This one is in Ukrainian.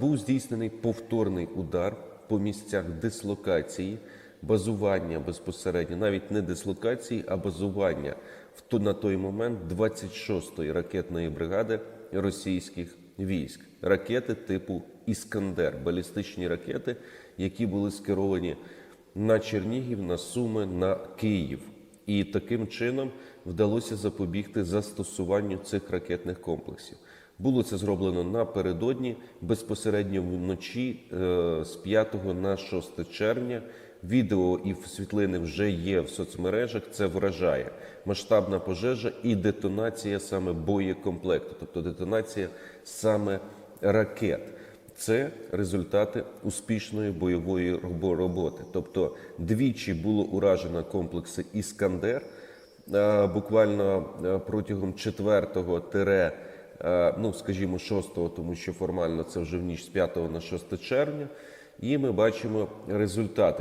Був здійснений повторний удар по місцях дислокації, базування безпосередньо, навіть не дислокації, а базування в ту- на той момент 26-ї ракетної бригади російських військ. Ракети типу Іскандер, балістичні ракети, які були скеровані на Чернігів, на Суми, на Київ. І таким чином вдалося запобігти застосуванню цих ракетних комплексів. Було це зроблено напередодні, безпосередньо вночі е, з 5 на 6 червня. Відео і світлини вже є в соцмережах. Це вражає масштабна пожежа і детонація саме боєкомплекту, тобто детонація саме ракет. Це результати успішної бойової роботи. Тобто двічі було уражено комплекси Іскандер. Е, Буквально е, протягом 4 тире, ну скажімо, 6, тому що формально це вже в ніч з 5 на 6 червня. І ми бачимо результати.